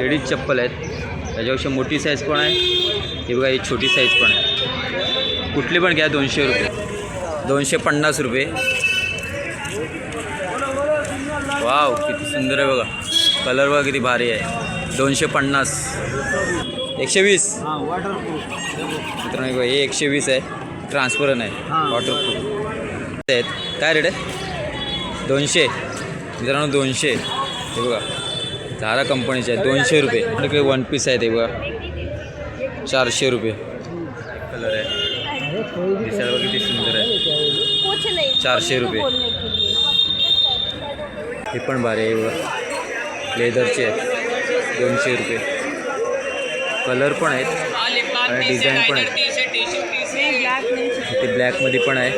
Ladies चप्पल आहेत. त्याच्यापेक्षा मोठी साईज पण आहे? ही बघा ही छोटी साईज पण आहे. कुठली पण घ्या दोनशे रुपये. दोनशे पन्नास रुपये. वाव किती सुंदर आहे बघा. कलर बघा किती भारी आहे. दोनशे पन्नास. एकशे वीस. मित्रांनो हे बघा, हे एकशे वीस आहे. ट्रान्सपरन आहे. वॉटरप्रूफ आहेत. काय रेट आहे? दोनशे. मित्रांनो दोनशे. हे बघा. झारा कंपनीचे आहेत दोनशे रुपये. इकडे वन पीस आहे ते बघा. चारशे रुपये. कलर आहे. दिसायला किती सुंदर आहे. कुछ नहीं चारशे रुपये. हे पण भारी आहे बघा. लेदरचे आहेत. दोनशे रुपये. कलर पण आहेत. आणि डिझाईन पण आहेत. ते ब्लॅकमध्ये पण आहे.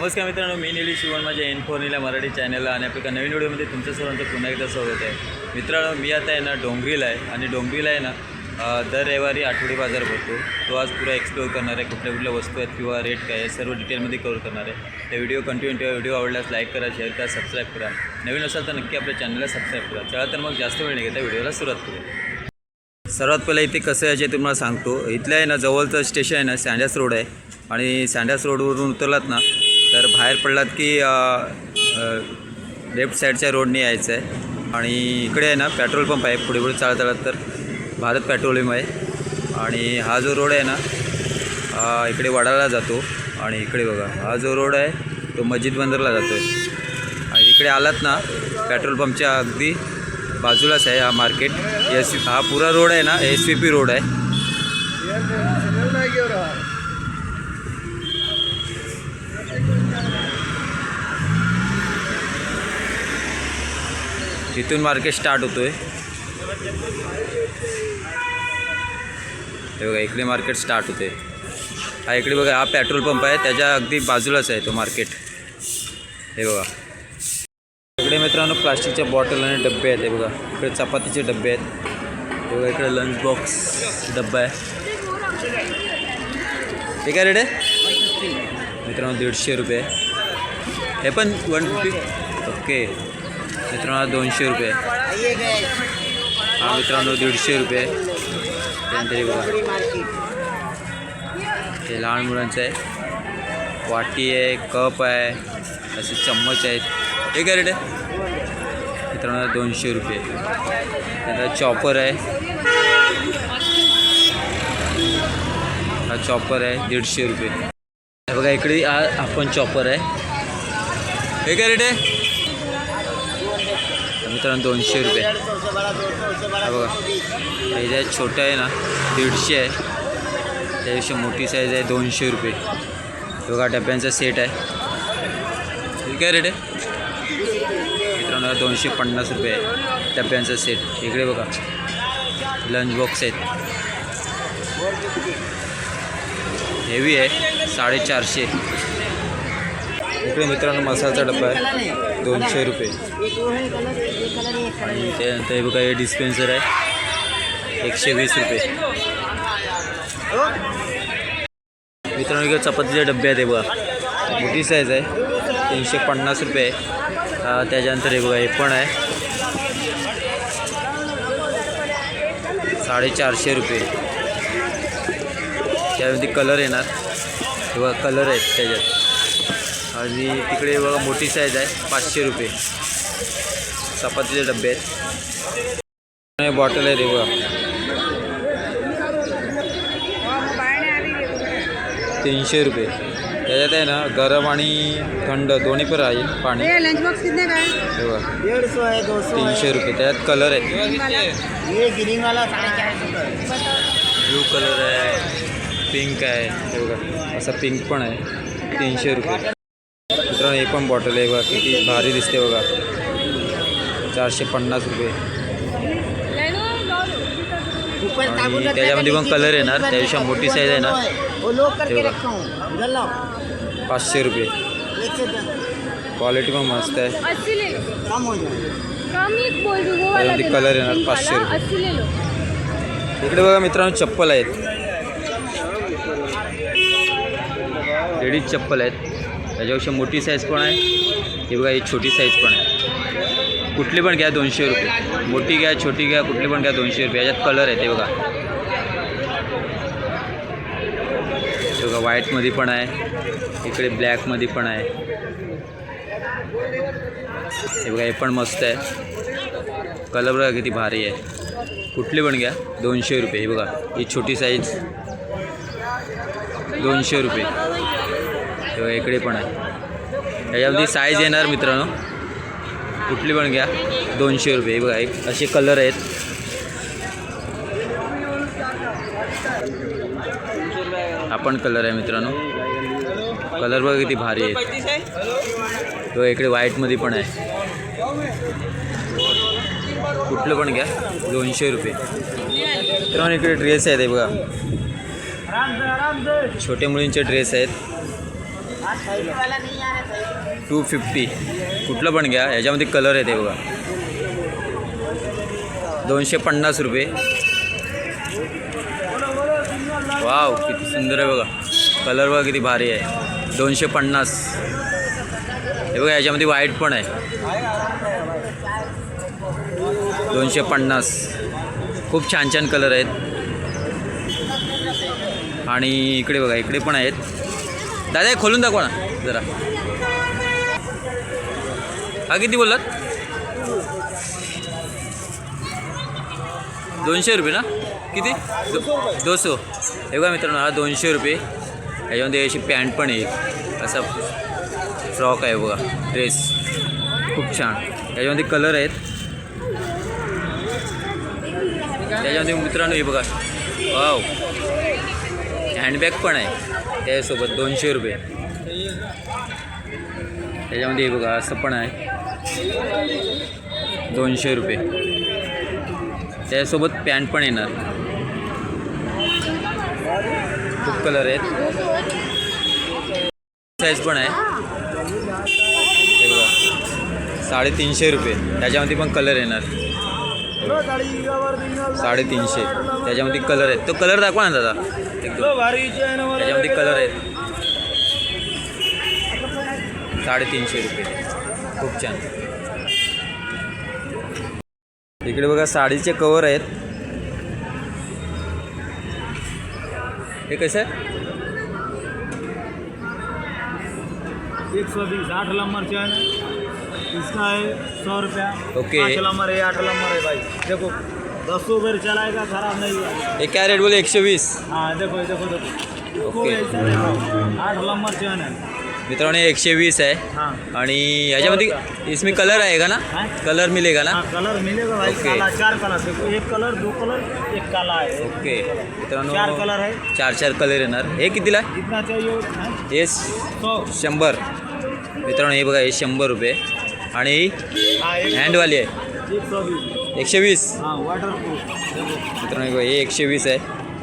नमस्कार मित्रांनो मी निली शिवण माझ्या एन मराठी चॅनलला आणि आपल्या नवीन व्हिडिओमध्ये तुमचं सर्वांचं पुन्हा एकदा स्वागत आहे. मित्रांनो मी आता आहे ना डोंगरीला आहे आणि डोंगरीला आहे ना दर रविवारी आठवडी बाजार भरतो. तो आज पुरा एक्सप्लोअर करणार आहे कुठल्या कुठल्या वस्तू आहेत किंवा रेट काय आहे सर्व डिटेलमध्ये कवर करणार आहे. तर व्हिडिओ कंटिन्यू ठेवा व्हिडिओ आवडल्यास लाईक करा शेअर करा सबस्क्राईब करा. नवीन असाल तर नक्की आपल्या चॅनलला सबस्क्राईब करा. चला तर मग जास्त वेळ नाही घेता व्हिडिओला सुरुवात करू सर्वात पहिलं इथे कसं याचे तुम्हाला सांगतो इथलं आहे ना जवळचं स्टेशन आहे ना सँडस रोड आहे. आणि सँडस रोडवरून उतरलात ना तर बाहेर पडलात की लेफ्ट साईडच्या रोडने यायचं आहे आणि इकडे आहे ना पेट्रोल पंप आहे. पुढे पुढे चालत चालत तर भारत पेट्रोलियम आहे. आणि हा जो रोड आहे ना इकडे वडाला जातो. आणि इकडे बघा हा जो रोड आहे तो मस्जिद बंदरला जातो आहे आणि इकडे आलात ना पेट्रोल पंपच्या अगदी बाजूलाच आहे हा मार्केट एस हा पुरा रोड आहे ना एस व्ही पी रोड आहे. तिथून मार्केट स्टार्ट होतोय. हे बघा इकडे मार्केट स्टार्ट होते हा इकडे बघा हा पेट्रोल पंप आहे त्याच्या अगदी बाजूलाच आहे तो मार्केट. हे बघा. इकडे मित्रांनो प्लास्टिकच्या बॉटल आणि डबे आहेत हे बघा. इकडे चपातीचे डबे आहेत. हे बघा इकडे लंच बॉक्स डब्बा आहे. हे काय रेट आहे? मित्रांनो दीडशे रुपये. हे पण वन फिफ्टी ओके मित्रांनो दोनशे रुपये. हा मित्रांनो दीडशे रुपये. त्यानंतर बघा. हे लहान मुलांचं आहे. वाटी आहे कप आहे असे चम्मच आहेत. हे काय रेट आहे? मित्रांनो दोनशे रुपये. त्यानंतर चॉपर आहे. हा चॉपर आहे दीडशे रुपये. बघा इकडे हा चॉपर आहे. हे काय रेट आहे? मित्रांनो दोनशे रुपये. बघा हे जे छोटं आहे ना दीडशे आहे. त्यापेक्षा मोठी साईज आहे दोनशे रुपये. बघा डब्यांचा सेट आहे. ठीक काय रेट आहे? मित्रांनो दोनशे पन्नास रुपये आहे डब्यांचा सेट इकडे बघा लंच बॉक्स आहेत. हेवी आहे साडेचारशे. इकडे मित्रांनो मसाल्याचा डब्बा आहे दोनशे रुपये. आणि त्यानंतर हे बघा हे डिस्पेन्सर आहे. एकशे वीस रुपये. मित्रांनो इकडे चपातीचे डबे आहेत हे बघा. मोठी साईज आहे. तीनशे पन्नास रुपये आहे. त्याच्यानंतर हे बघा हे पण आहे. साडेचारशे रुपये. त्यामध्ये कलर येणार. हे बघा कलर आहेत त्याच्यात. आणि तिकडे बघा मोठी साईज आहे. पाचशे रुपये. चपातीचे डबे आहेत. बॉटल आहे ते बघा तीनशे रुपये. त्याच्यात आहे ना गरम आणि थंड दोन्ही पण राहील पाणी. लंच बॉक्स कितने का? है हे बघा डेढ़ सौ है दो सौ तीनशे रुपये. त्याच्यात कलर आहेत ये ग्रीन वाला साढ़े चार सौ का है। ब्लू कलर आहे. पिंक आहे. हे बघा. असा पिंक पण आहे. तीनशे रुपये. मित्रांनो हे पण बॉटल आहे. बघा किती भारी दिसते बघा. चारशे पन्नास रुपये. ऊपर आणि साबुन रखने त्याच्यामध्ये का पण नीचे कलर येणार, ऊपर त्यापेक्षा रखा, मोठी ऊपर size आहे ना. दोनों है। वो लोक करके हे बघा. रखा हूँ। इधर लाओ पाचशे रुपये. एक से दस। क्वालिटी पण मस्त आहे. अस्सी ले लो. कम हो जाए। कम ही बोल रही वो वाला त्याच्यामध्ये देना, कलर येणार pink पाचशे वाला, रुपये. अस्सी ले लो. इकडे बघा मित्रांनो चप्पल आहेत. लेडीज चप्पल आहेत. त्याच्यापेक्षा मोठी साईज पण आहे. ही बघा ही छोटी साईज पण आहे. कुठली पण घ्या दोनशे रुपये. मोठी घ्या छोटी घ्या कुठली पण घ्या दोनशे रुपये. याच्यात कलर आहे ते बघा. ते बघा व्हाईटमध्ये पण आहे. इकडे ब्लॅकमध्ये पण आहे. हे बघा हे पण मस्त आहे. कलर बघा किती भारी आहे. कुठली पण घ्या दोनशे रुपये. हे बघा ही छोटी साईज दोनशे रुपये. तेव्हा इकडे पण आहे. याच्यामध्ये साईज येणार मित्रांनो. कुठली पण घ्या. दोनशे रुपये. बघा एक असे कलर आहेत. आपण कलर आहे मित्रांनो. कलर बघा किती भारी आहे तो इकडे व्हाईटमध्ये पण आहे. कुठलं पण घ्या. दोनशे रुपये. मित्रांनो इकडे ड्रेस आहेत बघा. छोट्या मुलींचे ड्रेस आहेत. Two fifty. कुठलं पण घ्या. याच्यामध्ये कलर आहेत बघा. दोनशे पन्नास रुपये. वाव किती सुंदर आहे बघा. कलर बघा किती भारी आहे. दोनशे पन्नास. हे बघा याच्यामध्ये व्हाईट पण आहे. दोनशे पन्नास. खूप छान छान कलर आहेत. आणि इकडे बघा इकडे पण आहेत. दादा हे खोलून दाखवा ना जरा. हा किती बोललात? दोनशे रुपये ना? किती? दो दोसो हे बघा मित्रांनो हा दोनशे रुपये. याच्यामध्ये अशी पॅन्ट पण आहे. असा फ्रॉक आहे बघा ड्रेस. खूप छान. याच्यामध्ये कलर आहेत. त्याच्यामध्ये मित्रांनो हे बघा. वाव. हँडबॅग पण आहे. त्याच्यासोबत दोनशे रुपये. त्याच्यामध्ये हे बघा असं पण आहे. दोनशे रुपये. त्याच्यासोबत पॅन्ट पण येणार. खूप कलर आहेत. साईज पण आहे. हे बघा साडेतीनशे रुपये. त्याच्यामध्ये पण कलर येणार. साडेतीनशे. त्याच्यामध्ये कलर आहेत. तो कलर दाखवा ना दादा. एकदम त्याच्यामध्ये कलर आहेत. साडेतीनशे रुपये. खूप छान. इकडे बघा साडीचे कवर आहेत. हे कसं? आहे एक सौ बीस आठ नंबर चैन इसका है सौ रुपया. ओके। पाँच नंबर है आठ नंबर है भाई. देखो दसों बेर चलाएगा खराब नहीं हे काय रेट बोले? एकशे वीस. हाँ देखो देखो देखो. ओके। आठ नंबर चैन है मित्रांनो एकशे वीस आहे. हाँ. आणि ह्याच्यामध्ये इसमें कलर आहे का ना? हाँ? कलर मिलेगा ना? हाँ कलर मिलेगा भाई. ओके। काला चार कलर एक कलर दो कलर एक काला है ओके. मित्रांनो चार कलर है चार चार कलर येणार. हे कितीला? आहे? चाहिए हाँ? हे सौ. शंभर. मित्रांनो हे बघा हे शंभर रुपये. आणि हाँ एक हँडवाली आहे. एक सौ बीस एकशे वीस. हाँ वाटर प्रूफ मित्रांनो हे बघा, हे एकशे वीस आहे.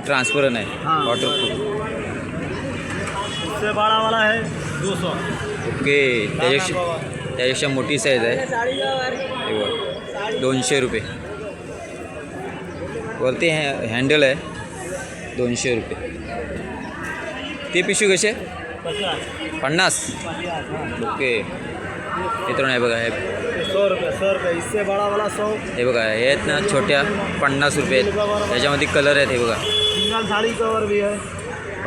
ट्रान्सपरन आहे. हाँ। वॉटरप्रूफ उससे बड़ा वाला है दो सौ। ओके त्याच्यापेक्षा त्याच्यापेक्षा मोठी साईज आहे. हे दोनशे रुपये. वरती हॅ हँडल आहे. दोनशे रुपये. ते पिशवी कसे पन्नास। ओके. मित्रांनो हे बघा हे सौ रुपये सौ रुपये. इससे बड़ा वाला सौ। हे बघा हे आहेत ना छोट्या पन्नास रुपये आहेत. त्याच्यामध्ये कलर आहेत हे बघा. सिंगल साड़ी कवर भी है।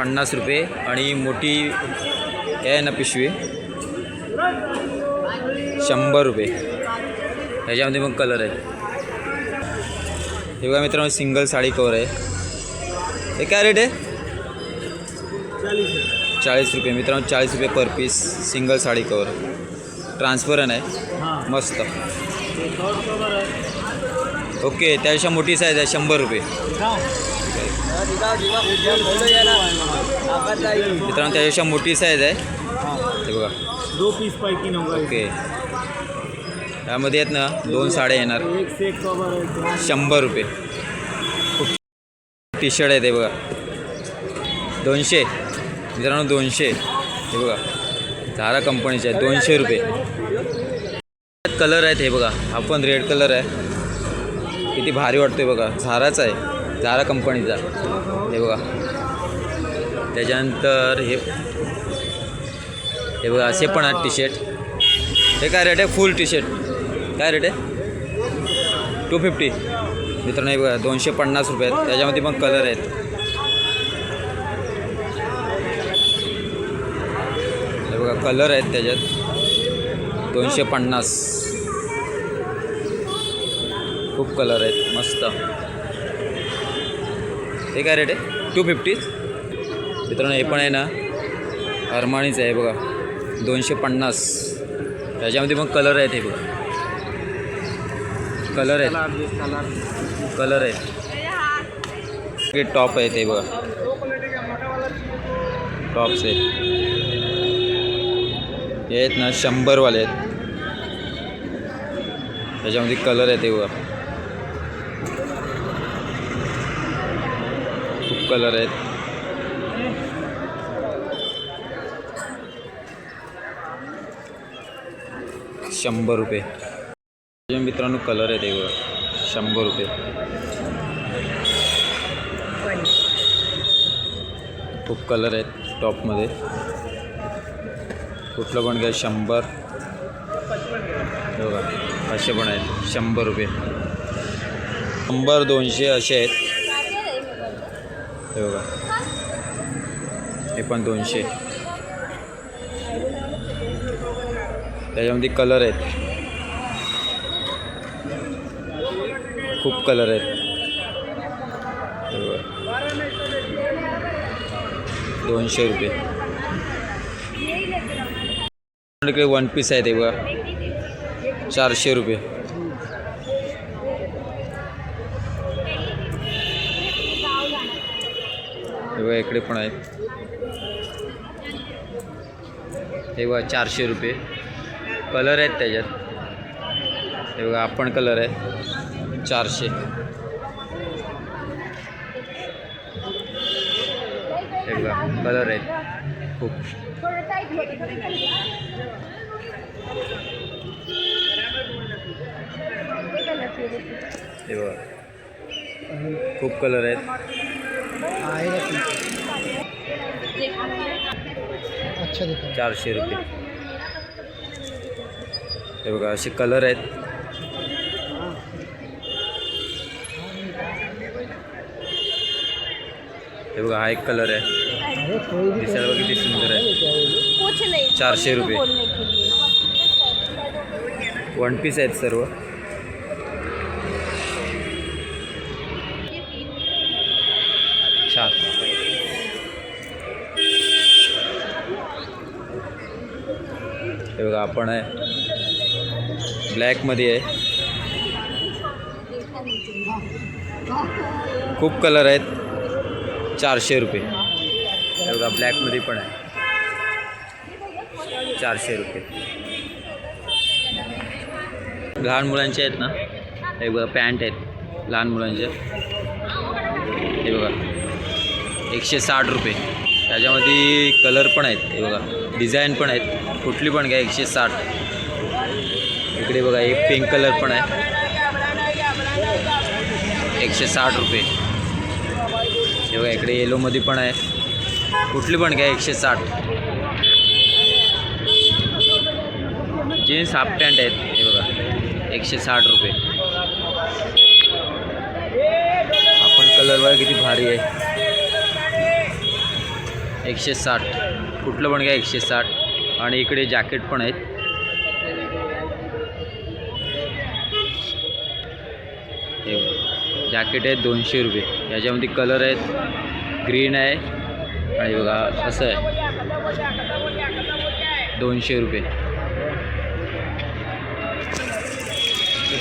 पन्नास रुपये आणि मोठी हे आहे ना पिशवी. शंभर रुपये. ह्याच्यामध्ये पण कलर आहे. हे बघा मित्रांनो सिंगल साडी कवर आहे. हे काय रेट आहे? चाळीस रुपये. मित्रांनो चाळीस रुपये per piece single sari cover transparent आहे मस्त. ओके त्यापेक्षा मोठी साईज आहे शंभर रुपये. मित्रांनो त्यापेक्षा मोठी साईज आहे. हाँ हे बघा. दो पीस होगा ओके. यामध्ये आहेत ना दोन साड्या येणार. शंभर रुपये. खूप टी शर्ट आहे ते बघा. दोनशे. मित्रांनो दोनशे. हे बघा. झारा कंपनीचे आहे दोनशे रुपये. कलर आहेत हे बघा. हा पण रेड कलर आहे. किती भारी वाटतोय बघा. झाराचा आहे. झारा कंपनीचा. हे बघा. त्याच्यानंतर हे हे बघा असे पण आहेत टी शर्ट हे काय रेट आहे? फुल टी शर्ट काय रेट आहे? टू फिफ्टी मित्रांनो हे बघा दोनशे पन्नास रुपये आहेत. त्याच्यामध्ये पण कलर आहेत. हे बघा कलर आहेत त्याच्यात. दोनशे पन्नास. खूप कलर आहेत. मस्त. हे काय रेट आहे? टू फिफ्टीच मित्रांनो हे पण आहे ना अरमाणीचं आहे बघा. दोनशे पन्नास. त्याच्यामध्ये मग कलर आहेत हे बघा. कलर आहेत. कलर आहे टॉप आहे ते बघा. टॉप्स आहेत. हे आहेत ना शंभरवाले आहेत. त्याच्यामध्ये कलर आहेत ते बघा. खूप कलर आहेत. शंभर रुपये. मित्रांनो कलर आहेत हे शंभर रुपये. खूप कलर आहेत टॉपमध्ये. कुठलं पण घ्या शंभर. बघा असे पण आहेत. शंभर रुपये. शंभर दोनशे असे आहेत. हे बघा. हे पण दोनशे. त्याच्यामध्ये कलर आहेत. खूप कलर आहेत. दोनशे रुपये. इकडे वन पीस आहे ते बघा. चारशे रुपये. इकडे पण आहेत. हे बघा चारशे रुपये. कलर आहेत त्याच्यात. हे बघा आपण कलर आहे. चारशे. हे बघा कलर आहेत. खूप. हे बघा. खूप कलर आहेत. अच्छा दिखा चारशे रुपये. हे बघा असे कलर आहेत. हे बघा हा एक कलर आहे. दिसायला बघा किती सुंदर आहे. कुछ नहीं. चारशे रुपये. वन पीस आहेत सर्व छान हे बघा आपण आहे. ब्लॅकमध्ये आहे. खूप कलर आहेत. चारशे रुपये. हे बघा ब्लॅकमध्ये पण आहे. चारशे रुपये. लहान मुलांचे आहेत ना? हे बघा पॅन्ट आहेत. लहान मुलांचे. हे बघा. एकशे साठ रुपये. त्याच्यामध्ये कलर पण आहेत. हे बघा डिझाईन पण आहेत. कुठली पण घ्या, एकशे साठ. इकडे बघा, एक पिंक कलर पण आहे. एकशे साठ रुपये. हे बघा, इकडे येलोमध्ये पण आहे. कुठली पण घ्या, एकशे साठ. जीन्स हाफ़ पॅन्ट आहेत, हे बघा. एकशे साठ रुपये. आपण कलर बघा, किती भारी आहे. एकशे साठ. कुठलं पण घ्या, एकशे साठ. आणि इकडे जॅकेट पण आहेत. हे जॅकेट आहेत दोनशे रुपये. याच्यामध्ये कलर आहेत ग्रीन आहे आणि बघा असं आहे. दोनशे रुपये.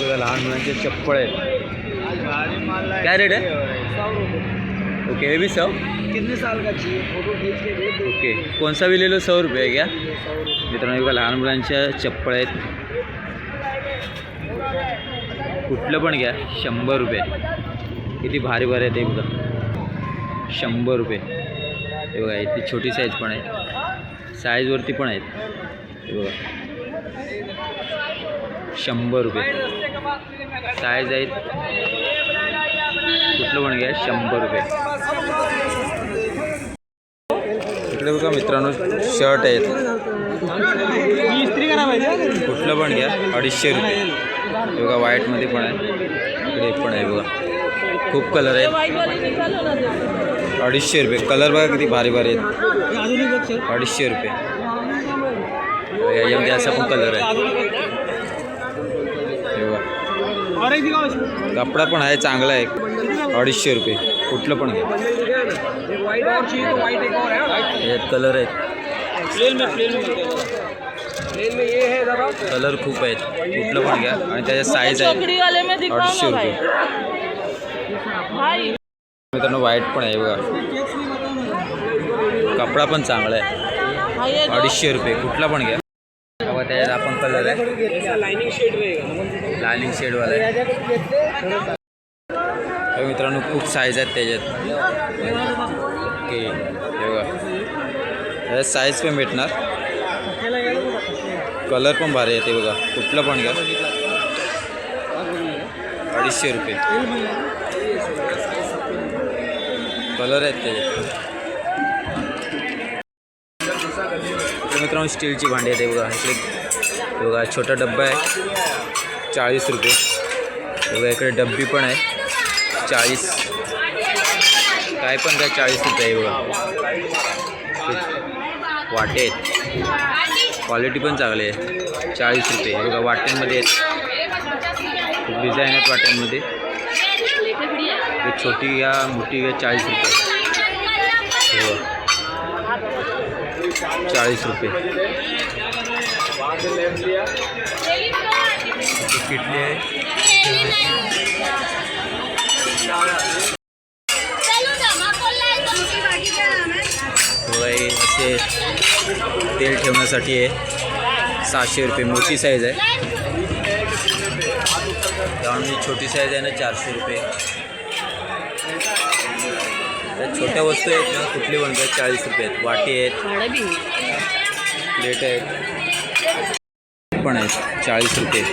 बघा लहान मुलांचे चप्पल आहेत. काय रेट आहे? ओके ये भी सौ? कितने साल का चाहिए फोटो खींच के भेज दो. ओके कौन सा भी ले लो सौ रुपये क्या मित्रांनो बघा लहान मुलांच्या चप्पल आहेत. कुठलं पण घ्या शंभर रुपये. किती भारी भारी आहे ते बघा. शंभर रुपये. हे बघा इथे छोटी साईज पण आहे. साईजवरती पण आहेत. हे बघा. शंभर रुपये. साईज आहेत. कुठलं पण घ्या शंभर रुपये. इकडे बघा मित्रांनो शर्ट आहेत. कुठलं पण घ्या अडीचशे रुपये. बघा व्हाईटमध्ये पण आहे. इकडे पण आहे बघा. खूप कलर आहेत. अडीचशे रुपये. कलर बघा किती भारी भारी आहेत. अडीचशे रुपये. याच्यामध्ये असा पण कलर आहे. बघा. कपडा पण आहे चांगला आहे. अडीचशे रुपये. कुठलं पण घ्या. व्हाइट और चाहिए तो व्हाइट एक और है याच्यात कलर आहेत. प्लेन में प्लेन में प्लेन में ये है जरा कलर खूप आहेत. कुठलं पण घ्या. आणि त्याच्यात साईज आहे भाई रुपये. मित्रांनो व्हाईट पण आहे बघा. कपडा पण चांगला आहे. अडीचशे रुपये. कुठला पण घ्या. बघा त्याच्यात आपण कलर आहे. लाइनिंग शेड लालिंग शेडवाला आहे. तर मित्रांनो खूप साईज आहेत त्याच्यात. ओके हे साईज पण भेटणार कलर पण भारी आहे ते बघा. कुठलं पण घ्या. अडीचशे रुपये. कलर आहेत इकडे मित्रांनो स्टीलची भांडी हे बघा. इकडे बघा, छोटा डब्बा आहे. चाळीस रुपये. हे बघा, इकडे डब्बी पण आहे. चाळीस. काय पण काय चाळीस रुपये बघा वाटे. आहेत क्वालिटी पण चांगली आहे. चाळीस रुपये. हे बघा वाट्यांमध्ये आहेत. डिझाईन आहेत वाट्यांमध्ये. एक छोटी घ्या मोठी घ्या चाळीस रुपये. चाळीस रुपये. किटली आहे. असे तेल ठेवण्यासाठी आहे. सहाशे रुपये मोठी साईज आहे. त्यामुळे छोटी साईज आहे ना चारशे रुपये. छोट्या वस्तू आहेत ना, कुठली काय चाळीस रुपये आहेत. वाटी आहेत. प्लेट आहेत. पण आहेत, चाळीस रुपये.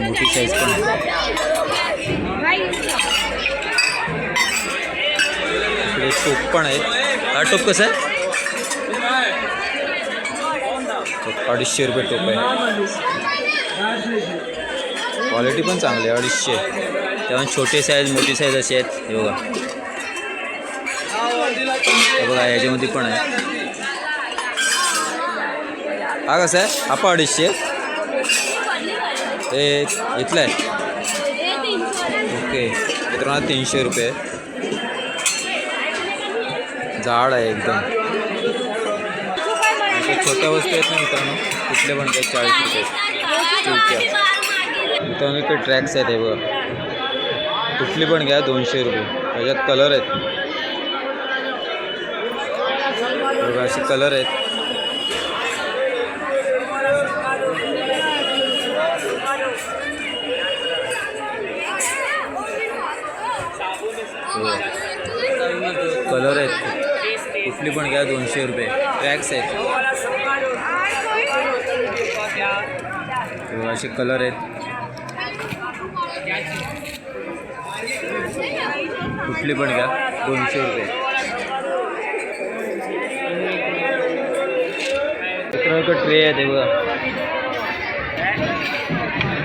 मोठी साईज पण. इकडे टोप पण आहे. हा, टोप कसा आहे? अडीचशे रुपये टोप आहे. क्वालिटी पण चांगली आहे अडीचशे. त्यामुळे छोटे साईज मोठी साईज असे आहेत. हे बघा. बघा याच्यामध्ये पण आहे. हा कसं आहे? आपा अडीचशे. ते इथलं आहे. ओके मित्रांनो तीनशे रुपये. जाड आहे एकदम. छोट्या वस्तू आहेत ना मित्रांनो? कुठले पण काही चाळीस रुपये स्टीलच्या मित्रांनो इकडे ट्रॅक्स आहेत हे बघा. कुठली पण घ्या दोनशे रुपये. त्याच्यात कलर आहेत. बघा असे कलर आहेत. कलर आहेत. कुठली पण घ्या दोनशे रुपये. ट्रॅक्स आहेत. असे कलर आहेत. कुठली पण घ्या दोनशे रुपये. ट्रे आहेत बघा.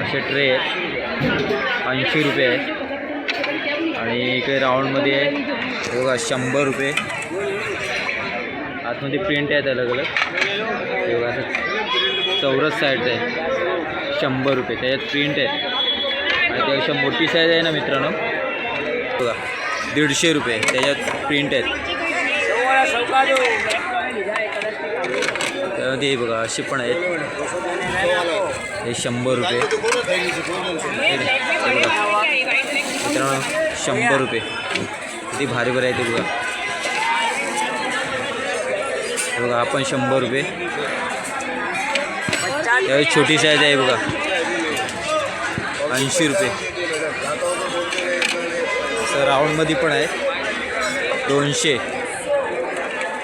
असे ट्रे आहेत. ऐंशी रुपये आहेत. आणि इकडे राऊंडमध्ये आहे बघा शंभर रुपये. आतमध्ये प्रिंट आहेत अलग अलग बघा असं चौरस साईज आहे. शंभर रुपये. त्याच्यात प्रिंट आहेत आणि त्यापेक्षा मोठी साईज आहे ना मित्रांनो? बघा दीडशे रुपये. त्याच्यात प्रिंट आहेत. त्यामध्ये बघा असे पण आहेत. हे शंभर रुपये. मित्रांनो शंभर रुपये. किती भारी भारी आहे ते बघा. बघा आपण शंभर रुपये. त्यावेळी छोटी साईज आहे बघा. ऐंशी रुपये. असं राऊंडमध्ये पण आहे. दोनशे.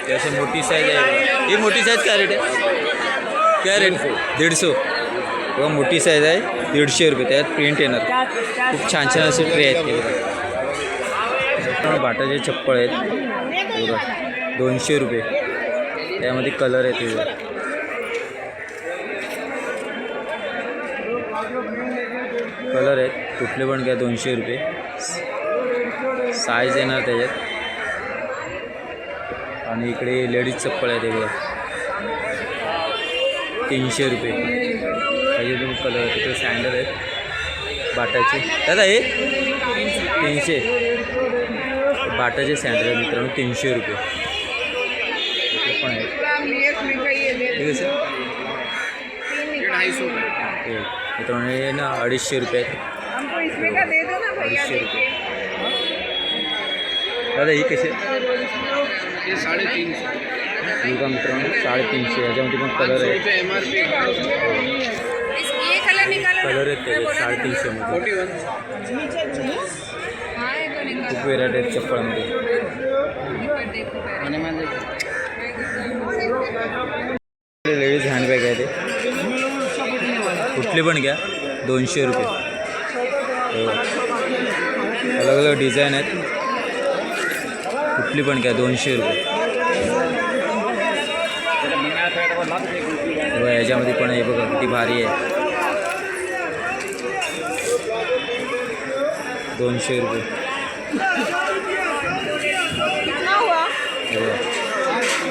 त्याची मोठी साईज आहे ही मोठी साईज काय रेट आहे? काय रेट दीडशे. बघा मोठी साईज आहे. दीडशे रुपये. त्यात प्रिंट येणार. खूप छान छान असे ट्रे आहेत ते बघा. बाटाचे चप्पल आहेत. बघा दोनशे रुपये. त्यामध्ये कलर आहे ते कलर आहेत. कुठले पण घ्या दोनशे रुपये. साईज येणार त्याच्यात. आणि इकडे लेडीज चप्पल आहे ते तीनशे रुपये. त्याचे दोन कलर आहेत. तिकडे सँडल आहेत. बाटाचे. दादा हे? तीनशे. बाटाचे सँडल आहेत मित्रांनो तीनशे रुपये. ठीक आहे मित्रांनो हे ना अडीचशे रुपये. अडीचशे रुपये. दादा ही कशी? ही का मित्रांनो साडेतीनशे. याच्यामध्ये पण कलर आहे. ये कलर निकालो कलर आहेत त्याचे साडेतीनशेमध्ये खूप व्हेरायटी आहेत चप्पलामध्ये. कुठले पण घ्या. दोनशे रुपये. हो. अलग अलग डिझाईन आहेत. कुठली पण घ्या दोनशे रुपये. बघा, याच्यामध्ये पण हे बघा किती भारी आहे. दोनशे रुपये.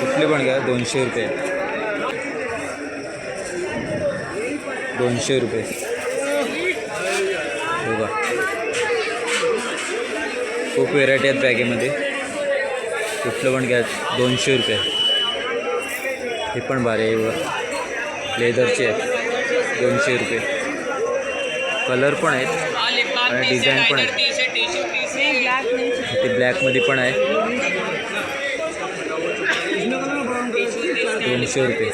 कुठले पण घ्या दोनशे रुपये. दोनशे रुपये. हो बघा. खूप व्हेरायटी आहेत बॅगेमध्ये कुठलं पण घ्या दोनशे रुपये. हे पण भारी आहे बघा. लेदरचे आहेत. दोनशे रुपये. कलर पण आहेत. आणि डिझाईन पण आहेत. ते ब्लॅकमध्ये पण आहे. दोनशे रुपये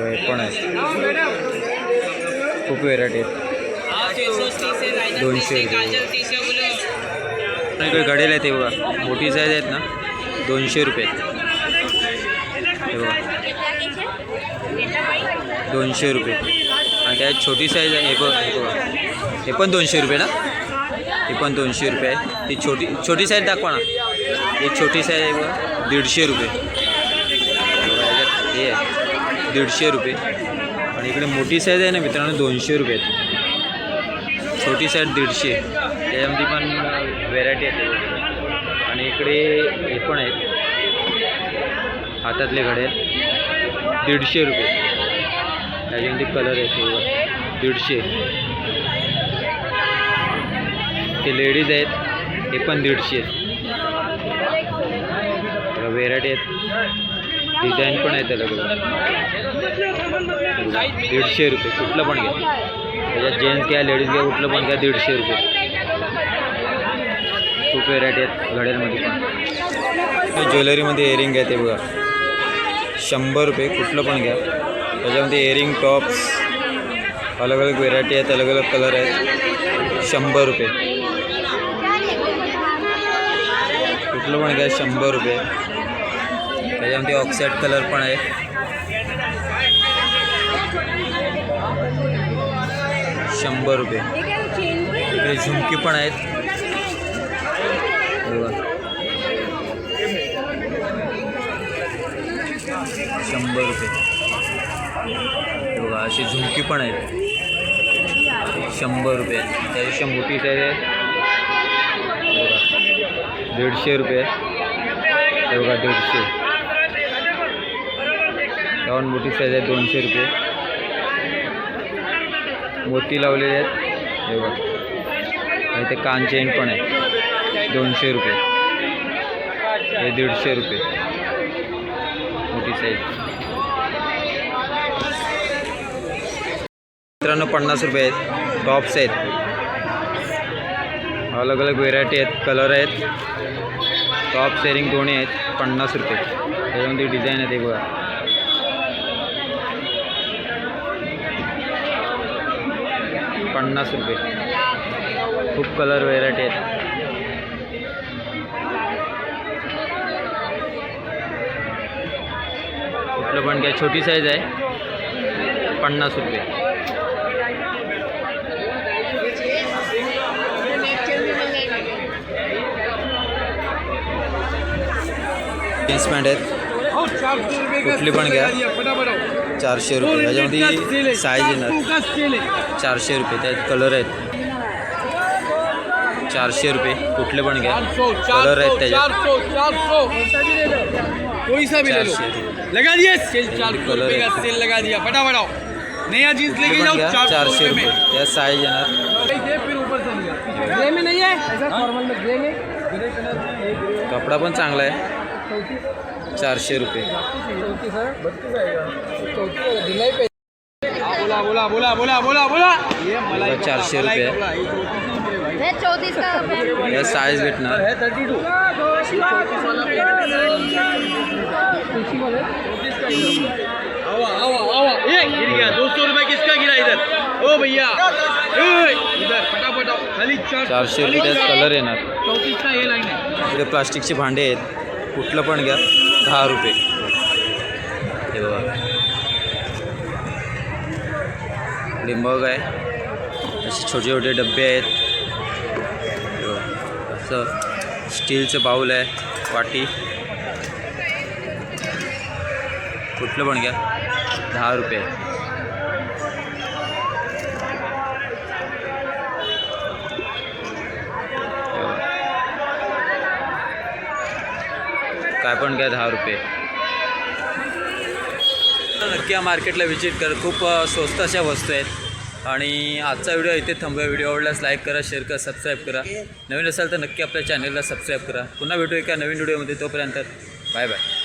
हे पण आहे खूप व्हेरायटी आहेत. दोनशे रुपये. इकडे घडेल आहेत ते मोठी साईज आहेत ना दोनशे रुपये. हे दोनशे रुपये. आणि त्यात छोटी साईज आहे हे पण हे बघा. हे पण दोनशे रुपये ना? हे पण दोनशे रुपये आहे. ती छोटी छोटी साईज दाखवा ना. ही छोटी साईज आहे बघा. दीडशे रुपये. हे आहे. दीडशे रुपये. आणि इकडे मोठी साईज आहे ना मित्रांनो दोनशे रुपये. आहेत छोटी साईज दीडशे. त्याच्यामध्ये पण व्हेरायटी आहे आणि इकडे हे पण आहेत. हातातले घडे दीडशे रुपये. त्याच्यामध्ये कलर आहे दीडशे. ते लेडीज आहेत. हे पण दीडशे. व्हेरायटी आहेत. डिझाईन पण आहेत अलग अलग दीडशे रुपये कुठलं पण घ्या त्याच्यात जेंट्स घ्या लेडीज घ्या कुठलं पण घ्या दीडशे रुपये. खूप व्हेरायटी आहेत घड्याळमध्ये. पण ज्वेलरीमध्ये इयरिंग घ्या ते बघा. शंभर रुपये कुठलं पण घ्या. त्याच्यामध्ये इयरिंग टॉप्स अलग अलग व्हेरायटी आहेत अलग अलग कलर आहेत. शंभर रुपये. कुठलं पण घ्या शंभर रुपये. त्याच्यामध्ये ऑक्साईड कलर पण आहे. शंभर रुपये. इकडे झुमकी पण आहेत. बघा. शंभर रुपये. बघा अशी झुमकी पण आहेत. शंभर रुपये. त्यापेक्षा मोठी साईज आहे बघा. दीडशे रुपये. बघा दीडशे. त्यावर मोठी साईज आहे दोनशे रुपये. मोती लावलेले आहेत. हे बघा. आणि ते कान चेन पण आहे. दोनशे रुपये. हे दीडशे रुपये. मोठी साईज. मित्रांनो पन्नास रुपये आहेत. टॉप्स आहेत. अलग अलग व्हेरायटी आहेत. कलर आहेत. टॉप सेरिंग दोन्ही आहेत. पन्नास रुपये. त्याच्यामध्ये डिझाईन आहे ते बघा. पन्ना रुपये। खूब कलर व्हेरायटी है कुठलं छोटी साइज़ है पन्ना रुपये. जीन्स पैंट है कुठली पण गया चारशे रुपये. त्याच्यामध्ये साईज येणार. चारशे रुपये. त्यात कलर आहेत. चारशे रुपये. कुठले पण घ्या. कलर आहेत त्याच्यात. कलर चारशे. रुपये. त्यात साईज में. कपडा पण चांगला है चारशे रुपये. बोला बोला बोला बोला बोला बोला ये मलाई कपड़ा, 400 मलाई रुपये। ये 34 की भाई चौतीस का पैंट या साईज भेटणार. थर्टी टू आवा आवा आवा ये गिर गया दो सौ रुपये किसका गिरा इधर ओ भैया चारशे रुपये कलर येणार है इकडे प्लास्टिकचे भांडे आहेत. कुठलं पण घ्या दहा रुपये. हे बघा. लिंबग आहे. असे छोटे छोटे डबे आहेत. असं स्टीलचं बाऊल आहे वाटी. कुठलं पण घ्या दहा रुपये. पण घ्या दहा रुपये. नक्की या मार्केटला व्हिजिट कर. खूप स्वस्त अशा वस्तू आहेत. आणि आजचा व्हिडिओ इथे थांबूया. व्हिडिओ आवडल्यास लाईक करा शेअर करा सबस्क्राईब करा. नवीन असाल तर नक्की आपल्या चॅनलला सबस्क्राईब करा. पुन्हा भेटू एका नवीन व्हिडिओमध्ये तोपर्यंत बाय बाय